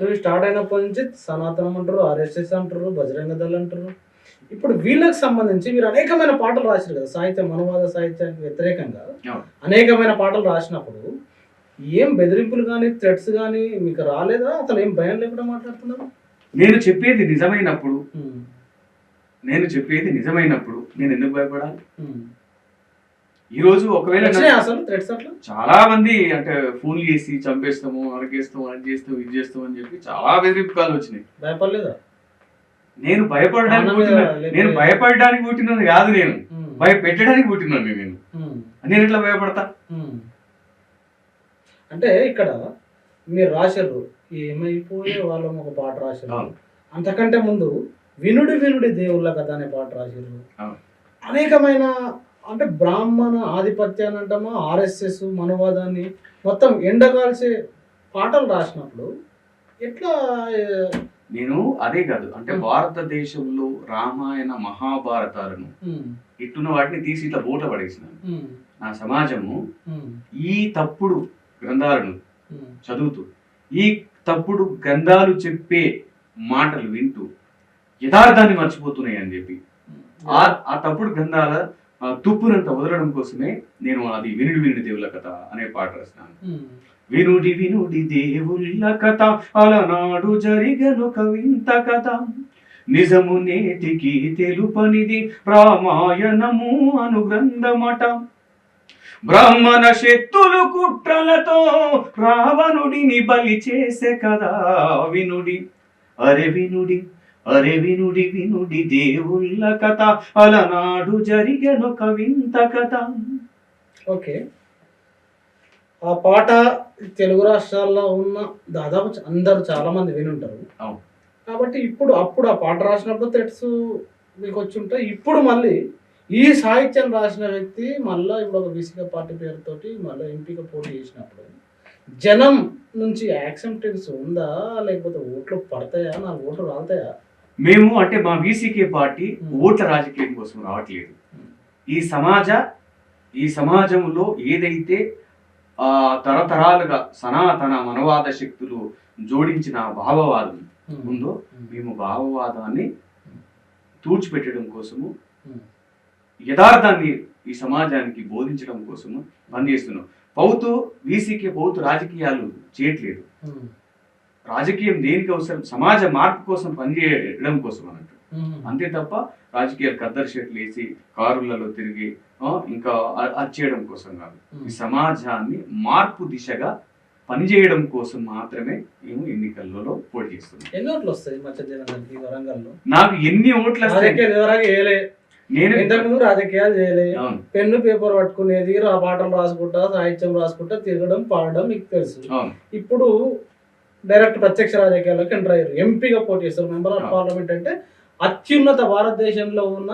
Interview start అయినప్పటి నుంచి సనాతనం అంటారు ఆర్ఎస్ఎస్ అంటారు బజరంగ దళ్ అంటారు. ఇప్పుడు వీళ్ళకి సంబంధించి మీరు అనేకమైన పాటలు రాశారు కదా సాహిత్యం మనవాద సాహిత్యానికి వ్యతిరేకంగా. అనేకమైన పాటలు రాసినప్పుడు ఏం బెదిరింపులు కానీ థ్రెట్స్ కానీ మీకు రాలేదా? అసలు ఏం భయం లేకుండా మాట్లాడుతున్నారు? నేను చెప్పేది నిజమైనప్పుడు నేను చెప్పేది నిజమైనప్పుడు నేను ఎందుకు భయపడాలి? ఈ రోజు ఒకవేళ చాలా మంది అంటే ఫోన్లు చేసి చంపేస్తాము అరగేస్తాము అది చేస్తాము ఇది చేస్తాము అని చెప్పి చాలా బెదిరింపు కాలు వచ్చినాయి భయపడలేదా నేను భయపడడానికి పుట్టిన నేను భయపడడానికి పుట్టినది కాదు నేను. భయపెట్టడానికి పుట్టినాను నేను. నేను ఎట్లా భయపడతా. అంటే ఇక్కడ మీరు రాశారు ఏమైపోయే వాళ్ళం ఒక పాట రాశారు. అంతకంటే ముందు వినుడి వినుడి దేవుళ్ళ కథ అనే పాట రాశారు. అనేకమైన అంటే బ్రాహ్మణ ఆధిపత్యాన్ని అంటామా? ఆర్ఎస్ఎస్ మనవాదాన్ని? మొత్తం ఎండగాల్సే పాటలు రాసినప్పుడు ఎట్లా నేను అదే కాదు అంటే. భారతదేశంలో రామాయణ మహాభారతాలను ఇట్టున్న వాటిని తీసి ఇట్లా బోట పడేసినాను. ఉమ్, నా సమాజము ఈ తప్పుడు గ్రంథాలను చదువుతూ ఈ తప్పుడు గ్రంథాలు చెప్పే మాటలు వింటూ యథార్థాన్ని మర్చిపోతున్నాయి అని చెప్పి. ఆ తప్పుడు గ్రంథాల తుప్పునంత వదలడం కోసమే నేను అది వినుడి వినుడి దేవుల కథ అనే పాట రాసినాను. వినుడి వినుడి దేవుళ్ళ కథ అలనాడు జరిగను కవింత కథ. నిజము నేటికి తెలుపనిది రామాయణము అను గ్రంథమట బ్రాహ్మణ శక్తులు కుట్రలతో రావణుడిని బలి చేసే కదా వినుడి. అరే వినుడి అరే వినుడి వినుడి దేవుళ్ళ కథ అలనాడు జరిగను కవింత కథ. ఓకే. ఆ పాట తెలుగు రాష్ట్రాల్లో ఉన్న దాదాపు అందరూ చాలా మంది వినుంటారు. కాబట్టి ఇప్పుడు అప్పుడు ఆ పాట రాసినప్పుడు థ్రెట్స్ మీకు వచ్చి ఉంటాయి ఇప్పుడు మళ్ళీ ఈ సాహిత్యం రాసిన వ్యక్తి మళ్ళీ ఇప్పుడు ఒక బీసీగా పార్టీ పేరుతోటి మళ్ళీ ఎంపీగా పోటీ చేసినప్పుడు జనం నుంచి యాక్సెప్టెన్స్ ఉందా? లేకపోతే ఓట్లు పడతాయా? నాకు ఓట్లు రాలుతాయా? మేము అంటే మా బీసీకే పార్టీ Hmm. ఓట్ల రాజకీయం కోసం రావట్లేదు. ఈ సమాజ ఈ సమాజంలో ఏదైతే ఆ తరతరాలుగా సనాతన మనవాద శక్తులు జోడించిన భావవాదం ఉందో మేము భావవాదాన్ని తూర్చిపెట్టడం కోసము Hmm. యథార్థాన్ని ఈ సమాజానికి బోధించడం కోసము పనిచేస్తున్నాం. పౌతు వీసీకే పౌతు రాజకీయాలు చేయట్లేదు. రాజకీయం దేనికి అవసరం? సమాజ మార్పు కోసం పనిచేయడం కోసం అన్నట్టు. అంతే తప్ప రాజకీయాలు కద్దరు షర్ట్లు వేసి కారులలో తిరిగి ఆ, ఇంకా అది చేయడం కోసం కాదు. ఈ సమాజాన్ని మార్పు దిశగా పనిచేయడం కోసం మాత్రమే మేము ఎన్నికలలో పోటీ చేస్తున్నాం. ఎన్ని ఓట్లు వస్తాయి మధ్య వరంగల్లో? నాకు ఎన్ని ఓట్లు వస్తాయి? నేను ఇంతకుముందు రాజకీయాలు చేయలే. పెన్ను పేపర్ పట్టుకునేది రా పాటలు రాసుకుంటా సాహిత్యం రాసుకుంటా తిరగడం పాడడం మీకు తెలుసు. ఇప్పుడు డైరెక్ట్ ప్రత్యక్ష రాజకీయాల్లోకి ఎంటర్ అయ్యారు. ఎంపీగా పోటీ చేస్తారు. Member of. పార్లమెంట్ అంటే అత్యున్నత భారతదేశంలో ఉన్న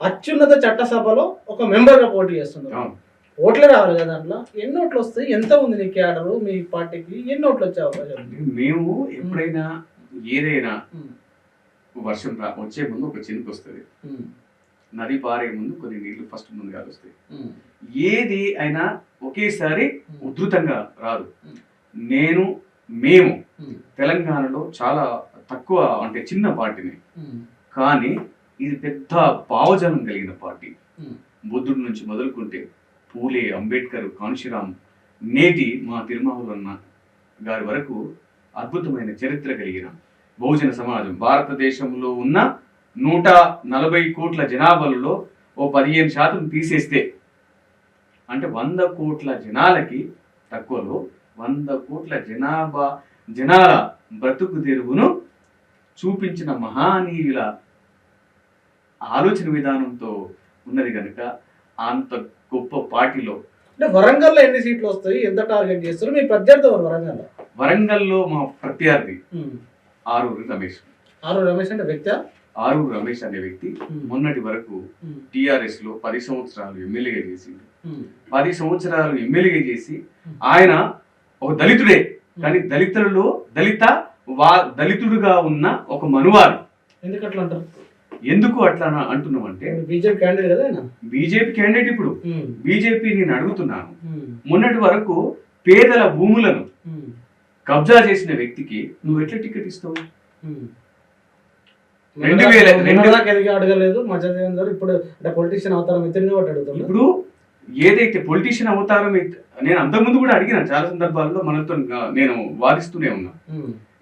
అత్యున్నత చట్టసభలో ఒక మెంబర్గా పోటీ చేస్తున్నారు. ఓట్లే రావాలి కదా దాంట్లో? ఎన్ని ఓట్లు వస్తాయి? ఎంత ఉంది నీ క్యాడర్? మీ పార్టీకి ఎన్ని ఓట్లు వచ్చే అవకాశం మేము ఎప్పుడైనా ఏదైనా వర్షం రా వచ్చే ముందు ఒక చినుకు వస్తుంది. నది పారే ముందు కొన్ని నీళ్ళు ఫస్ట్ ముందుగా వస్తాయి. ఏది అయినా ఒకేసారి ఉధృతంగా రాదు. నేను మేము ఉమ్, తెలంగాణలో చాలా తక్కువ అంటే చిన్న పార్టీని. ఉమ్, కానీ ఇది పెద్ద భావజనం కలిగిన పార్టీ. ఉమ్. బుద్ధుడి నుంచి మొదలుకుంటే పూలే అంబేద్కర్ కాన్షిరామ్ నేటి మా తిరుమలన్న గారి వరకు అద్భుతమైన చరిత్ర కలిగిన బహుజన సమాజం. భారతదేశంలో ఉన్న నూట నలభై కోట్ల జనాభాలలో ఓ పదిహేను శాతం తీసేస్తే అంటే వంద కోట్ల జనాలకి తక్కువలో వంద కోట్ల జనాభా జనాల బ్రతుకు తెరువును చూపించిన మహానీయుల ఆలోచన విధానంతో ఉన్నది కనుక అంత గొప్ప పార్టీలో. అంటే వరంగల్లో ఎన్ని సీట్లు వస్తాయి? ఎంత టార్గెట్ చేస్తారు? మీ ప్రత్యర్థి వరంగల్ వరంగల్లో? మా ప్రత్యర్థి ఆరూరు రమేష్. ఆరు రమేష్ అంటే వ్యక్తి? ఆరూరు రమేష్ అనే వ్యక్తి మొన్నటి వరకు టిఆర్ఎస్లో పది సంవత్సరాలు ఎమ్మెల్యేగా చేసిండు. పది సంవత్సరాలు ఎమ్మెల్యేగా చేసి ఆయన ఒక దళితుడే. కానీ దళితులలో దళిత వా దళితుడుగా ఉన్న ఒక మనువాది ఎందుకు అట్లా అంటారు? ఎందుకు అట్లా అన- అంటున్నామంటే బీజేపీ క్యాండిడేట్ కదా బీజేపీ క్యాండిడేట్ ఇప్పుడు. బీజేపీ నేను అడుగుతున్నాను. మొన్నటి వరకు పేదల భూములను కబ్జా చేసిన వ్యక్తికి నువ్వు ఎట్లా టికెట్ ఇస్తావు. రెండు వేల- అడగలేదు. మధ్య ఇప్పుడు అంటే పొలిటీషియన్ అవతారం ఎత్తింది ఒకటి అడుగుతుంది ఇప్పుడు ఏదైతే పొలిటీషియన్ అవతారం నేను అంతకుముందు కూడా అడిగిన చాలా సందర్భాల్లో మనతో నేను వాదిస్తూనే ఉన్నా.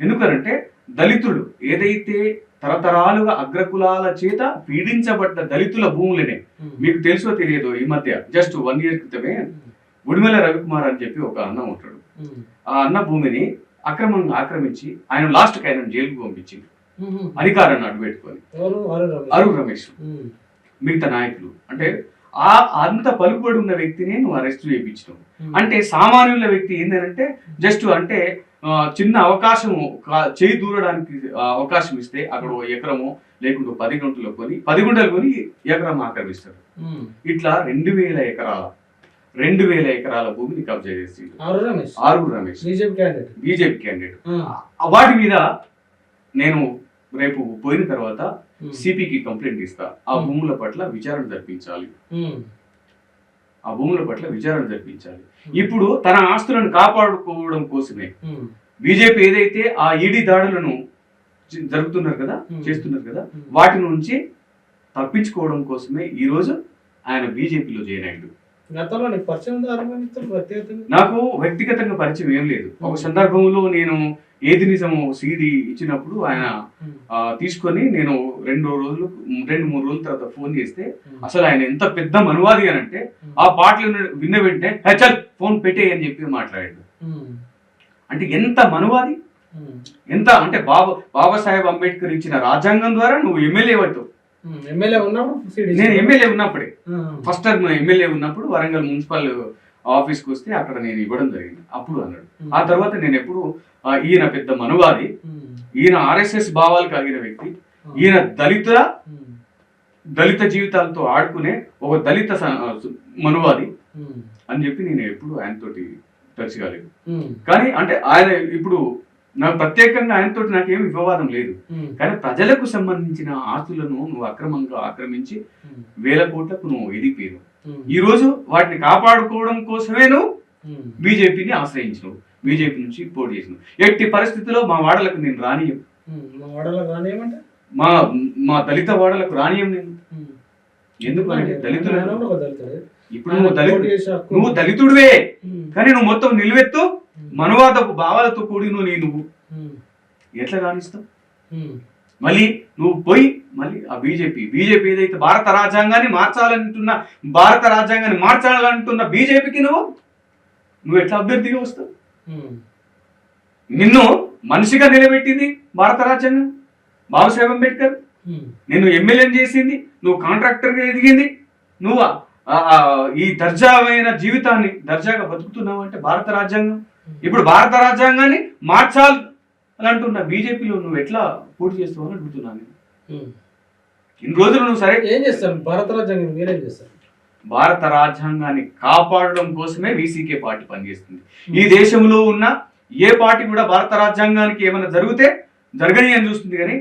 ఎందుకనంటే దళితులు ఏదైతే తరతరాలుగా అగ్రకులాల చేత పీడించబడ్డ దళితుల భూములనే. మీకు తెలుసో తెలియదో ఈ మధ్య జస్ట్ వన్ ఇయర్ క్రితమే గుడిమెల రవికుమార్ అని చెప్పి ఒక అన్న ఉంటాడు. ఆ అన్న భూమిని అక్రమంగా ఆక్రమించి ఆయన లాస్ట్కి ఆయన జైలుకు పంపించింది. అధికారాన్ని అడ్డుపెట్టుకొని ఎవరు వారు రమేష్. మిగతా నాయకులు అంటే ఆ అంత పలుకుబడి ఉన్న వ్యక్తిని నువ్వు అరెస్ట్ చేయించడం ఉమ్. అంటే సామాన్యుల వ్యక్తి ఏంటంటే జస్ట్ అంటే చిన్న అవకాశం చేయి దూరడానికి అవకాశం ఇస్తే అక్కడ ఎకరమో లేకుంటే పది గుంటలు కొని పది గుంటలు కొని ఎకరం ఆక్రమిస్తారు ఉమ్. ఇట్లా రెండు వేల ఎకరాల రెండు వేల ఎకరాల భూమిని కబ్జా చేసి ఆరు రమేష్ ఆరుగురు Ramesh BJP candidate BJP candidate ఆ. ఆ వాటి మీద నేను రేపు పోయిన తర్వాత. సిపికి కంప్లైంట్ ఇస్తా ఆ Hmm. భూముల పట్ల విచారణ జరిపించాలి. ఆ భూముల పట్ల విచారణ జరిపించాలి ఇప్పుడు తన ఆస్తులను కాపాడుకోవడం కోసమే. బీజేపీ ఏదైతే ఆ ఈడీ దాడులను జ- జరుపుతున్నారు కదా Hmm. చేస్తున్నారు కదా Hmm. వాటి నుంచి తప్పించుకోవడం కోసమే ఈ రోజు ఆయన బీజేపీలో జాయిన్ అయ్యాడు గతంలో నీకు పరిచయం నాకు వ్యక్తిగతంగా పరిచయం ఏం లేదు ఒక సందర్భంలో నేను ఏది నిజము సీడీ ఇచ్చినప్పుడు ఆయన. ఆ, తీసుకొని నేను రెండు రోజులు రెండు మూడు రోజుల తర్వాత ఫోన్ చేస్తే ఉమ్. అసలు ఆయన ఎంత పెద్ద మనువాది అని అంటే ఆ పాటలు విన్న వెంటనే "హే, చల్ ఫోన్ పెట్టే అని చెప్పి మాట్లాడాడు. అంటే ఎంత మనువాది. ఎంత అంటే బాబా బాబాసాహెబ్ అంబేద్కర్ ఇచ్చిన రాజ్యాంగం ద్వారా నువ్వు ఎమ్మెల్యే ఉమ్. ఎమ్మెల్యే ఉన్నప్పుడు సిడి నేను ఎమ్మెల్యే ఉన్నప్పుడే. ఫస్ట్ టర్మ్ ఎమ్మెల్యే ఉన్నప్పుడు వరంగల్ మున్సిపల్ ఆఫీస్కి వస్తే అక్కడ నేను ఇవ్వడం జరిగింది అప్పుడు అన్నాడు ఆ తర్వాత నేను ఎప్పుడు ఈయన పెద్ద మనువాది. ఈయన ఆర్ఎస్ఎస్ భావాలు కలిగిన వ్యక్తి ఈయన దళిత. దళిత జీవితాలతో ఆడుకునే ఒక దళిత మనువాది. అని చెప్పి నేను ఎప్పుడు ఆయనతోటి టచ్ కాలేదు. కానీ అంటే ఆయన ఇప్పుడు నాకు ప్రత్యేకంగా ఆయనతోటి నాకేమి వివాదం లేదు. కానీ ప్రజలకు సంబంధించిన ఆస్తులను నువ్వు అక్రమంగా ఆక్రమించి. వేల కోట్లకు నువ్వు ఎదిగిపోయావు. ఈ రోజు వాటిని కాపాడుకోవడం కోసమే నువ్వు. బీజేపీని ఆశ్రయించినావు బీజేపీ నుంచి పోటీ చేసినావు ఎట్టి పరిస్థితుల్లో మా వాడలకు నేను రానియం. మా మా దళిత వాడలకు రానియం నేను. ఎందుకు అంటే దళితులు దళితుడే. ఇప్పుడు నువ్వు దళిత పోటీ చేసే హక్కు నువ్వు దళితుడివే. కానీ నువ్వు మొత్తం నిలువెత్తు మనువాదపు భావాలతో కూడి నువ్వు నీ నువ్వు. ఎట్లా ఉమ్. మళ్ళీ నువ్వు పోయి మళ్ళీ ఆ బీజేపీ బీజేపీ ఏదైతే భారత రాజ్యాంగాన్ని మార్చాలంటున్న భారత రాజ్యాంగాన్ని మార్చాలంటున్న బీజేపీకి నువ్వు? నువ్వు ఎట్లా అభ్యర్థిగా వస్తావు. నిన్ను మనిషిగా నిలబెట్టింది భారత రాజ్యాంగం? బాబాసాహెబ్ అంబేద్కర్. నిన్ను ఎమ్మెల్యేని చేసింది? నువ్వు కాంట్రాక్టర్గా ఎదిగింది? నువ్వు ఈ దర్జామైన జీవితాన్ని దర్జాగా బతుకుతున్నావు అంటే భారత రాజ్యాంగం? ఇప్పుడు భారత రాజ్యాంగాన్ని మార్చాలి అని అంటున్న బీజేపీలో నువ్వు ఎట్లా పోటీ చేస్తావు అని అడుగుతున్నాను. ఇన్ని రోజులు నువ్వు సరే ఏం చేస్తారు భారత రాజ్యాంగం మీరేం చేస్తారు భారత రాజ్యాంగాన్ని కాపాడడం కోసమే వీసీకే పార్టీ పనిచేస్తుంది. ఈ దేశంలో ఉన్న ఏ పార్టీ కూడా భారత రాజ్యాంగానికి ఏమైనా జరిగితే జరగని అని చూస్తుంది కానీ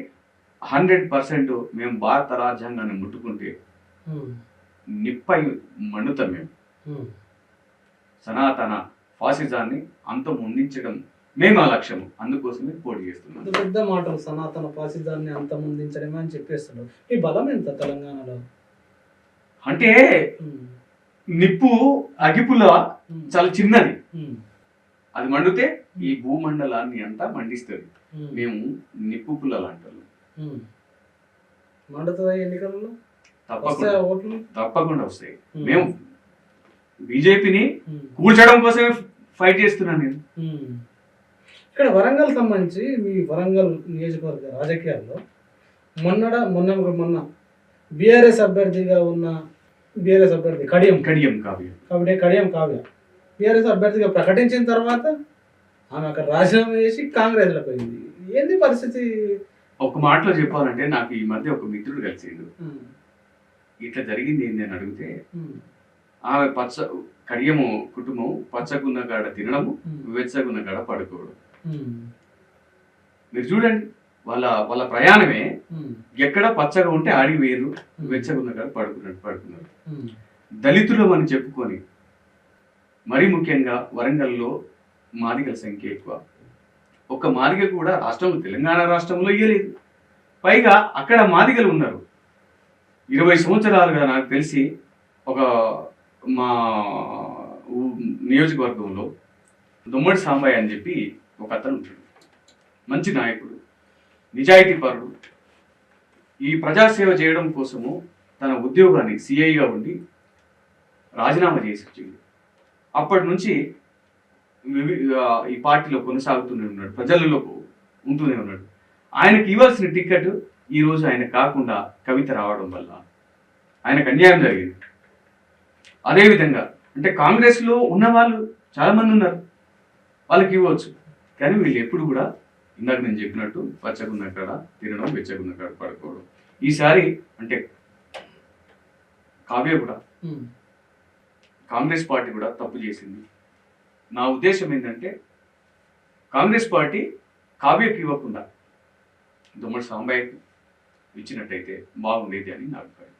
హండ్రెడ్ పర్సెంట్ మేము భారత రాజ్యాంగాన్ని ముట్టుకుంటే. నిప్పై మండుతాం మేము. సనాతన ఫాసిజాన్ని అంతం ముందించడం మేము ఆ లక్ష్యము అందుకోసమే పోటీ చేస్తున్నాం పెద్ద మాటలు సనాతన పాసిదాన్ని అంతమొందించడమే అని చెప్పేస్తున్నారు ఈ బలం ఎంత తెలంగాణలో అంటే. నిప్పు అగిపుల. చాలా చిన్నది. అది మండితే ఈ భూమండలాన్ని అంతా మండిస్తుంది. మేము నిప్పు పుల్లలు అంటారు. మండుతుందా ఎన్నికలలో తప్పకుండా తప్పకుండా వస్తాయి. మేము బీజేపీని ఉమ్. కూల్చడం కోసమే ఫైట్ చేస్తున్నాను నేను ఉమ్. ఇక్కడ వరంగల్ సంబంధించి మీ వరంగల్ నియోజకవర్గ రాజకీయాల్లో మొన్నడ మొన్న మొన్న బీఆర్ఎస్ అభ్యర్థిగా ఉన్న బీఆర్ఎస్ అభ్యర్థి కడియం కడియం కావ్యం కాబట్టి కడియం కావ్య బీఆర్ఎస్ అభ్యర్థిగా ప్రకటించిన తర్వాత ఆమె అక్కడ రాజీనామా చేసి కాంగ్రెస్లో పోయింది ఏంది పరిస్థితి ఒక మాటలో చెప్పాలంటే నాకు ఈ మధ్య ఒక మిత్రుడు కలిసిండు ఉమ్. ఇట్లా జరిగింది ఏంది అని అడిగితే. ఆమె పచ్చ కడియము కుటుంబం పచ్చగున్న కాడ తినడము ఉమ్. వెచ్చగున్న కాడ పడుకోవడం. మీరు చూడండి వాళ్ళ వాళ్ళ ప్రయాణమే. ఎక్కడ పచ్చగా ఉంటే ఆడికి వేరు వెచ్చగున్న కాడ పడుకున్నట్టు పడుకున్నారు. దళితులు అని చెప్పుకొని మరీ ముఖ్యంగా వరంగల్లో మాదిగల సంఖ్య ఎక్కువ ఒక మాదిగ కూడా రాష్ట్రం తెలంగాణ రాష్ట్రంలో ఇయ్యలేదు పైగా అక్కడ మాదిగలు ఉన్నారు ఇరవై సంవత్సరాలుగా నాకు తెలిసి ఒక మా ఊ- నియోజకవర్గంలో దుమ్మడి సాంబాయి అని చెప్పి ఒక అతను ఉంటాడు. మంచి నాయకుడు నిజాయితీ పరుడు ఈ ప్రజాసేవ చేయడం కోసము తన ఉద్యోగాన్ని సిఐగా ఉండి రాజీనామా చేసి వచ్చింది అప్పటి నుంచి ఈ పార్టీలో కొనసాగుతూనే ఉన్నాడు ప్రజలలో ఉంటూనే ఉన్నాడు. ఆయనకి ఇవ్వాల్సిన టికెట్ ఈ రోజు ఆయన కాకుండా కవిత రావడం వల్ల ఆయనకు అన్యాయం జరిగింది. అదేవిధంగా అంటే కాంగ్రెస్లో ఉన్న వాళ్ళు చాలా మంది ఉన్నారు. వాళ్ళకి ఇవ్వచ్చు. కానీ వీళ్ళు ఎప్పుడు కూడా ఇందాక నేను చెప్పినట్టు పచ్చగున్న కాడ తినడం వెచ్చగున్న కాడ పడుకోవడం. ఈసారి అంటే కావ్య కూడా. కాంగ్రెస్ పార్టీ కూడా తప్పు చేసింది. నా ఉద్దేశం ఏంటంటే కాంగ్రెస్ పార్టీ కావ్యకి ఇవ్వకుండా దుమ్మడి సాంబయ్యకి ఇచ్చినట్టయితే బాగుండేది అని నా అభిప్రాయం.